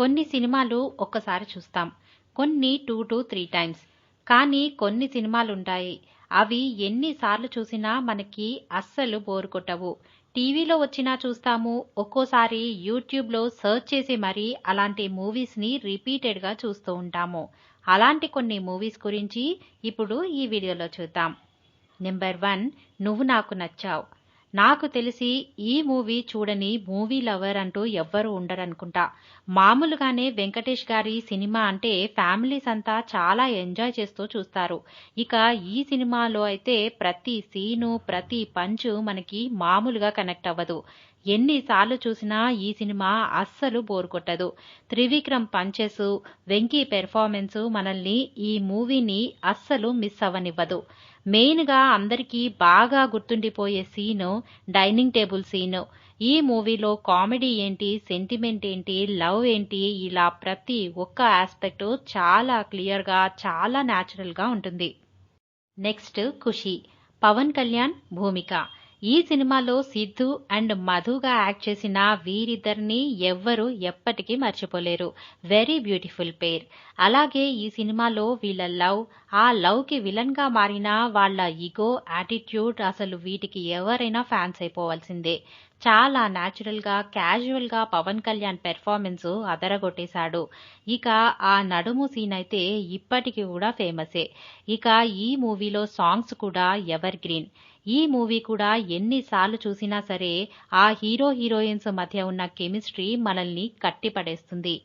కొన్ని సినిమాలు ఒక్కసారి చూస్తాం. కొన్ని టూ టు త్రీ టైమ్స్. కానీ కొన్ని సినిమాలుంటాయి. అవి ఎన్నిసార్లు చూసినా మనకి అస్సలు బోరు కొట్టవు. టీవీలో వచ్చినా చూస్తాము. ఒక్కోసారి యూట్యూబ్లో సర్చ్ చేసి మరీ అలాంటి మూవీస్ని రిపీటెడ్గా చూస్తూ ఉంటాము. అలాంటి కొన్ని మూవీస్ గురించి ఇప్పుడు ఈ వీడియోలో చూద్దాం. నెంబర్ వన్ నువ్వు నాకు నచ్చావు. నాకు తెలిసి ఈ మూవీ చూడని మూవీ లవర్ అంటూ ఎవ్వరూ ఉండరనుకుంటా. మామూలుగానే వెంకటేష్ గారి సినిమా అంటే ఫ్యామిలీస్ అంతా చాలా ఎంజాయ్ చేస్తూ చూస్తారు. ఇక ఈ సినిమాలో అయితే ప్రతి సీను ప్రతి పంచు మనకి మామూలుగా కనెక్ట్ అవ్వదు. ఎన్నిసార్లు చూసినా ఈ సినిమా అస్సలు బోర్ కొట్టదు. త్రివిక్రమ్ పంచెస్ వెంకీ పెర్ఫార్మెన్స్ మనల్ని ఈ మూవీని అస్సలు మిస్ అవ్వనివ్వదు. మెయిన్గా అందరికీ బాగా గుర్తుండిపోయే సీను డైనింగ్ టేబుల్ సీను. ఈ మూవీలో కామెడీ ఏంటి సెంటిమెంట్ ఏంటి లవ్ ఏంటి ఇలా ప్రతి ఒక్క ఆస్పెక్ట్ చాలా క్లియర్గా చాలా న్యాచురల్గా ఉంటుంది. నెక్స్ట్ ఖుషి పవన్ కళ్యాణ్ భూమిక. ఈ సినిమాలో సిద్ధు అండ్ మధుగా యాక్ట్ చేసిన వీరిద్దరిని ఎవ్వరూ ఎప్పటికీ మర్చిపోలేరు. వెరీ బ్యూటిఫుల్ పేర్ అలాగే ఈ సినిమాలో వీళ్ళ లవ్ ఆ లవ్కి విలన్గా మారిన వాళ్ళ ఈగో యాటిట్యూడ్ అసలు వీటికి ఎవరైనా ఫ్యాన్స్ అయిపోవాల్సిందే. చాలా న్యాచురల్గా క్యాజువల్గా పవన్ కళ్యాణ్ పెర్ఫార్మెన్స్ అదరగొట్టేశాడు. ఇక ఆ నడుము సీన్ అయితే ఇప్పటికి కూడా ఫేమసే ఇక ఈ మూవీలో సాంగ్స్ కూడా ఎవర్ గ్రీన్ ఈ మూవీ కూడా ఎన్నిసార్లు చూసినా సరే ఆ హీరో హీరోయిన్స్ మధ్య ఉన్న కెమిస్ట్రీ మనల్ని కట్టిపడేస్తుంది.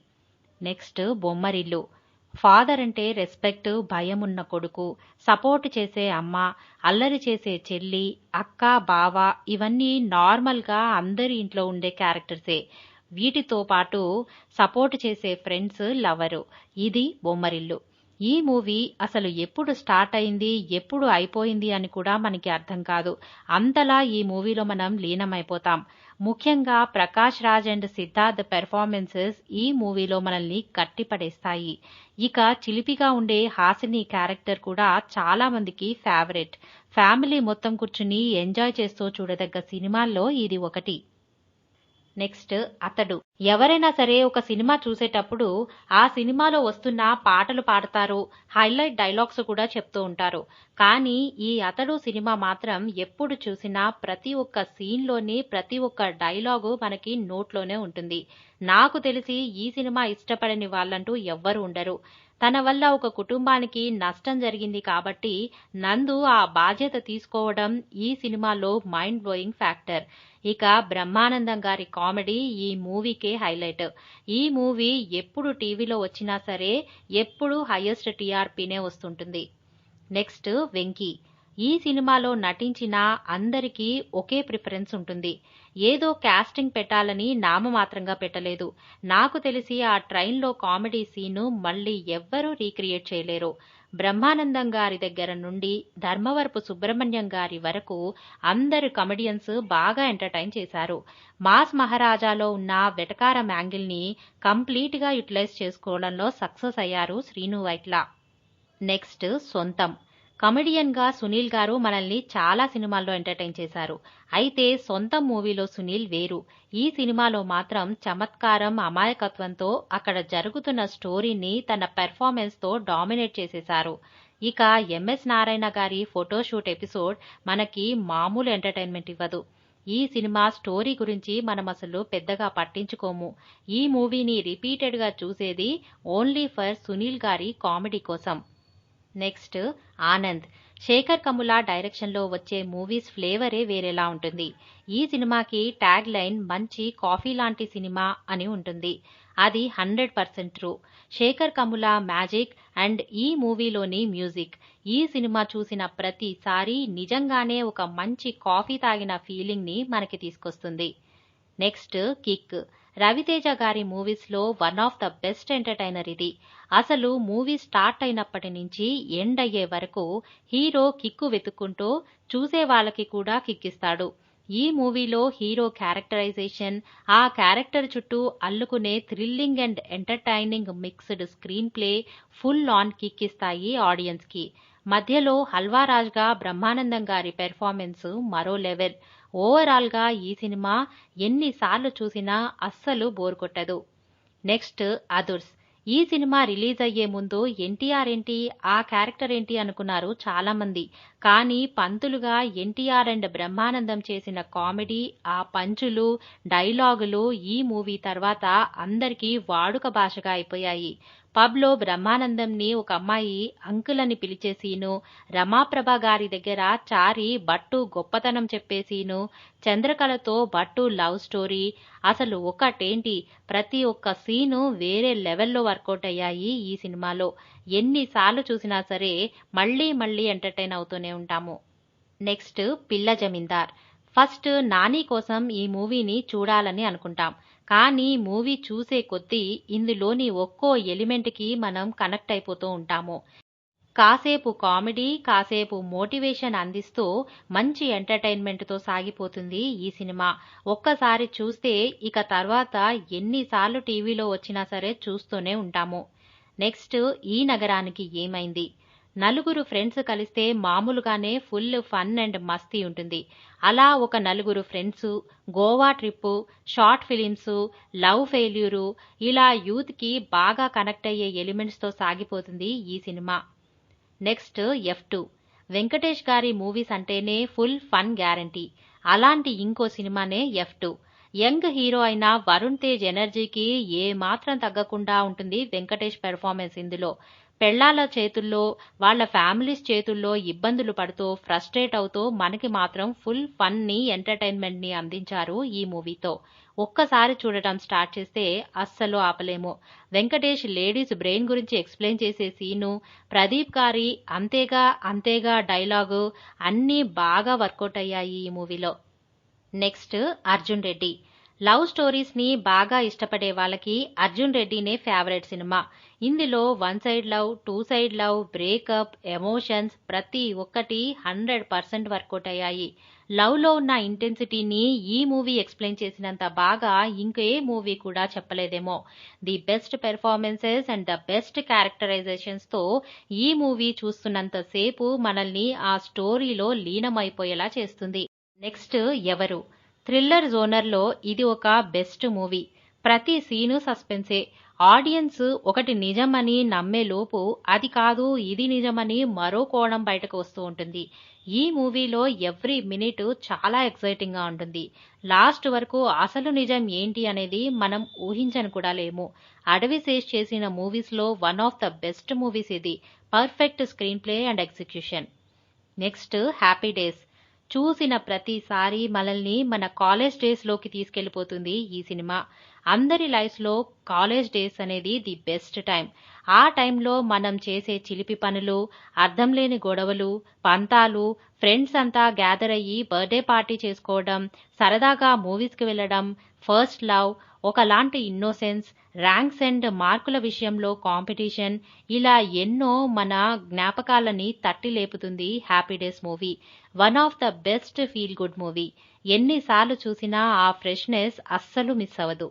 నెక్స్ట్ బొమ్మరిల్లు. ఫాదర్ అంటే రెస్పెక్ట్ భయం ఉన్న కొడుకు సపోర్ట్ చేసే అమ్మ అల్లరి చేసే చెల్లి అక్క బావ ఇవన్నీ నార్మల్గా అందరి ఇంట్లో ఉండే క్యారెక్టర్సే. వీటితో పాటు సపోర్ట్ చేసే ఫ్రెండ్స్ లవరు. ఇది బొమ్మరిల్లు. ఈ మూవీ అసలు ఎప్పుడు స్టార్ట్ అయింది ఎప్పుడు అయిపోయింది అని కూడా మనకి అర్థం కాదు. అంతలా ఈ మూవీలో మనం లీనమైపోతాం. ముఖ్యంగా ప్రకాష్ రాజ్ అండ్ సిద్ధార్థ్ పెర్ఫార్మెన్సెస్ ఈ మూవీలో మనల్ని కట్టిపడేస్తాయి. ఇక చిలిపిగా ఉండే హాసిని క్యారెక్టర్ కూడా చాలా మందికి ఫేవరెట్. ఫ్యామిలీ మొత్తం కూర్చుని ఎంజాయ్ చేస్తూ చూడదగ్గ సినిమాల్లో ఇది ఒకటి. నెక్స్ట్ అతడు. ఎవరైనా సరే ఒక సినిమా చూసేటప్పుడు ఆ సినిమాలో వస్తున్న పాటలు పాడతారు హైలైట్ డైలాగ్స్ కూడా చెప్తూ ఉంటారు. కానీ ఈ అతడు సినిమా మాత్రం ఎప్పుడు చూసినా ప్రతి ఒక్క సీన్లోని ప్రతి ఒక్క డైలాగు మనకి నోట్లోనే ఉంటుంది. నాకు తెలిసి ఈ సినిమా ఇష్టపడని వాళ్ళంటూ ఎవ్వరు ఉండరు. తన వల్ల ఒక కుటుంబానికి నష్టం జరిగింది కాబట్టి నందు ఆ బాధ్యత తీసుకోవడం ఈ సినిమాలో మైండ్ బ్లోయింగ్ ఫ్యాక్టర్ ఇక బ్రహ్మానందం గారి కామెడీ ఈ మూవీకే హైలైట్ ఈ మూవీ ఎప్పుడు టీవీలో వచ్చినా సరే ఎప్పుడు హైయెస్ట్ టీఆర్పీనే వస్తుంటుంది. నెక్స్ట్ వెంకీ. ఈ సినిమాలో నటించిన అందరికీ ఒకే ప్రిఫరెన్స్ ఉంటుంది. ఏదో క్యాస్టింగ్ పెట్టాలని నామమాత్రంగా పెట్టలేదు. నాకు తెలిసి ఆ ట్రైన్లో కామెడీ సీను మళ్ళీ ఎవ్వరూ రీక్రియేట్ చేయలేరు. బ్రహ్మానందం గారి దగ్గర నుండి ధర్మవరపు సుబ్రహ్మణ్యం గారి వరకు అందరు కమెడియన్స్ బాగా ఎంటర్టైన్ చేశారు. మాస్ మహారాజాలో ఉన్న వెటకారం యాంగిల్ని కంప్లీట్గా యూటిలైజ్ చేసుకోవడంలో సక్సెస్ అయ్యారు శ్రీను వైట్ల. నెక్స్ట్ సొంతం. కమెడియన్గా సునీల్ గారు మనల్ని చాలా సినిమాల్లో ఎంటర్టైన్ చేశారు. అయితే సొంత మూవీలో సునీల్ వేరు. ఈ సినిమాలో మాత్రం చమత్కారం అమాయకత్వంతో అక్కడ జరుగుతున్న స్టోరీని తన పెర్ఫార్మెన్స్తో డామినేట్ చేసేశారు. ఇక ఎంఎస్ నారాయణ గారి ఫోటోషూట్ ఎపిసోడ్ మనకి మామూలు ఎంటర్టైన్మెంట్ ఇవ్వదు. ఈ సినిమా స్టోరీ గురించి మనం అసలు పెద్దగా పట్టించుకోము. ఈ మూవీని రిపీటెడ్గా చూసేది ఓన్లీ ఫర్ సునీల్ గారి కామెడీ కోసం. నెక్స్ట్ ఆనంద్. శేఖర్ కముల డైరెక్షన్లో వచ్చే మూవీస్ ఫ్లేవరే వేరేలా ఉంటుంది. ఈ సినిమాకి ట్యాగ్ లైన్ మంచి కాఫీ లాంటి సినిమా అని ఉంటుంది. అది hundred percent true. Sekhar Kammula magic and ఈ మూవీలోని మ్యూజిక్. ఈ సినిమా చూసిన ప్రతిసారి నిజంగానే ఒక మంచి కాఫీ తాగిన ఫీలింగ్ని మనకి తీసుకొస్తుంది. Next kick. రవితేజ గారి మూవీస్లో one of the best entertainer ఇది. అసలు మూవీ స్టార్ట్ అయినప్పటి నుంచి ఎండ్ అయ్యే వరకు హీరో కిక్కు వెతుక్కుంటూ చూసే వాళ్ళకి కూడా కిక్కిస్తాడు. ఈ మూవీలో హీరో క్యారెక్టరైజేషన్ ఆ క్యారెక్టర్ చుట్టూ అల్లుకునే thrilling and entertaining mixed screenplay full on కిక్కిస్తాయి ఆడియన్స్కి. మధ్యలో హల్వారాజ్గా బ్రహ్మానందం గారి పెర్ఫార్మెన్స్ మరో లెవెల్. ఓవరాల్గా ఈ సినిమా ఎన్నిసార్లు చూసినా అస్సలు బోర్ కొట్టదు. నెక్స్ట్ అదుర్స్. ఈ సినిమా రిలీజ్ అయ్యే ముందు ఎన్టీఆర్ ఏంటి ఆ క్యారెక్టర్ ఏంటి అనుకున్నారు చాలా మంది కానీ పంతులుగా ఎన్టీఆర్ అండ్ బ్రహ్మానందం చేసిన కామెడీ ఆ పంచులు డైలాగులు ఈ మూవీ తర్వాత అందరికీ వాడుక భాషగా అయిపోయాయి. పబ్లో బ్రహ్మానందంని ఒక అమ్మాయి అంకుల్ అని పిలిచే సీను రమాప్రభ గారి దగ్గర చారి బట్టు గొప్పతనం చెప్పే సీను చంద్రకళతో బట్టు లవ్ స్టోరీ. అసలు ఒకటేంటి? ప్రతి ఒక్క సీను వేరే లెవెల్లో వర్కౌట్ అయ్యాయి ఈ సినిమాలో. ఎన్నిసార్లు చూసినా సరే మళ్ళీ మళ్ళీ ఎంటర్టైన్ అవుతూనే ఉంటాము. నెక్స్ట్ పిల్ల జమీందార్. ఫస్ట్ నాని కోసం ఈ మూవీని చూడాలని అనుకుంటాం. కానీ మూవీ చూసే కొద్దీ ఇందులోని ఒక్కో ఎలిమెంట్కి మనం కనెక్ట్ అయిపోతూ ఉంటాము. కాసేపు కామెడీ కాసేపు మోటివేషన్ అందిస్తూ మంచి ఎంటర్టైన్మెంట్తో సాగిపోతుంది ఈ సినిమా. ఒక్కసారి చూస్తే ఇక తర్వాత ఎన్నిసార్లు టీవీలో వచ్చినా సరే చూస్తూనే ఉంటాము. నెక్స్ట్ ఈ నగరానికి ఏమైంది? నలుగురు ఫ్రెండ్స్ కలిస్తే మామూలుగానే ఫుల్ ఫన్ అండ్ మస్తీ ఉంటుంది. అలా ఒక నలుగురు friends Goa trip short films love failure ఇలా యూత్కి బాగా కనెక్ట్ అయ్యే ఎలిమెంట్స్తో సాగిపోతుంది ఈ cinema. Next F two. Venkatesh గారి మూవీస్ అంటేనే ఫుల్ ఫన్ గ్యారంటీ. అలాంటి ఇంకో సినిమానే ఎఫ్ టూ. యంగ్ హీరో అయిన వరుణ్ తేజ్ ఎనర్జీకి ఏ మాత్రం తగ్గకుండా ఉంటుంది వెంకటేష్ పెర్ఫార్మెన్స్ ఇందులో. పెళ్ళాల చేతుల్లో వాళ్ళ ఫ్యామిలీస్ చేతుల్లో ఇబ్బందులు పడుతూ ఫ్రస్ట్రేట్ అవుతూ మనకి మాత్రం ఫుల్ ఫన్ని ఎంటర్టైన్మెంట్ని అందించారు ఈ మూవీతో. ఒక్కసారి చూడటం స్టార్ట్ చేస్తే అస్సలు ఆపలేము. వెంకటేష్ లేడీస్ బ్రెయిన్ గురించి ఎక్స్ప్లెయిన్ చేసే సీను ప్రదీప్ గారి అంతేగా అంతేగా డైలాగు అన్నీ బాగా వర్కౌట్ అయ్యాయి ఈ మూవీలో. నెక్స్ట్ అర్జున్ రెడ్డి. లవ్ స్టోరీస్ని బాగా ఇష్టపడే వాళ్ళకి అర్జున్ రెడ్డినే ఫేవరెట్ సినిమా. ఇందులో one side love two side love breakup emotions ప్రతి ఒక్కటి హండ్రెడ్ పర్సెంట్ వర్కౌట్ అయ్యాయి. లవ్లో ఉన్న ఇంటెన్సిటీని ఈ మూవీ ఎక్స్ప్లెయిన్ చేసినంత బాగా ఇంకే మూవీ కూడా చెప్పలేదేమో. The best performances and the best క్యారెక్టరైజేషన్స్తో ఈ మూవీ చూస్తున్నంతసేపు మనల్ని ఆ స్టోరీలో లీనమైపోయేలా చేస్తుంది. నెక్స్ట్ ఎవరు? థ్రిల్లర్ జోనర్లో ఇది ఒక బెస్ట్ మూవీ. ప్రతి సీను సస్పెన్సే. ఆడియన్స్ ఒకటి నిజమని నమ్మే లోపు అది కాదు ఇది నిజమని మరో కోణం బయటకు వస్తూ ఉంటుంది. ఈ మూవీలో ఎవ్రీ మినిట్ చాలా ఎక్సైటింగ్గా ఉంటుంది. లాస్ట్ వరకు అసలు నిజం ఏంటి అనేది మనం ఊహించని కూడా లేము. అడవి శేష్ చేసిన మూవీస్లో one of the best movies ఇది. Perfect screenplay and execution. Next happy days. చూసిన ప్రతిసారి మనల్ని మన కాలేజ్ డేస్లోకి తీసుకెళ్ళిపోతుంది ఈ సినిమా. అందరి లైఫ్లో కాలేజ్ డేస్ అనేది ది బెస్ట్ టైం ఆ టైంలో మనం చేసే చిలిపి పనులు అర్థం లేని గొడవలు పంతాలు ఫ్రెండ్స్ అంతా గ్యాదర్ అయ్యి బర్త్డే పార్టీ చేసుకోవడం సరదాగా మూవీస్కి వెళ్ళడం ఫస్ట్ లవ్ ఒకలాంటి ఇన్నోసెన్స్ ర్యాంక్స్ అండ్ మార్కుల విషయంలో కాంపిటీషన్ ఇలా ఎన్నో మన జ్ఞాపకాలని తట్టి లేపుతుంది happy days movie one of the best feel good movie ఎన్నిసార్లు చూసినా ఆ ఫ్రెష్నెస్ అస్సలు మిస్ అవ్వదు.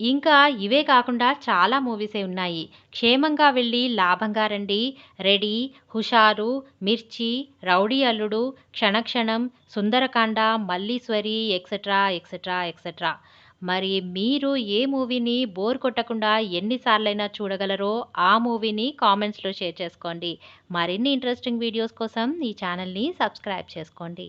ఇంకా ఇవే కాకుండా చాలా మూవీసే ఉన్నాయి. క్షేమంగా వెళ్ళి లాభంగా రండి. రెడీ హుషారు Mirchi Rowdy Alludu Kshanakshanam Sundarakanda Malliswari etcetera etcetera etcetera మరి మీరు ఏ మూవీని బోర్ కొట్టకుండా ఎన్నిసార్లైనా చూడగలరో ఆ మూవీని కామెంట్స్లో షేర్ చేసుకోండి. మరిన్ని ఇంట్రెస్టింగ్ వీడియోస్ కోసం ఈ ఛానల్ని సబ్స్క్రైబ్ చేసుకోండి.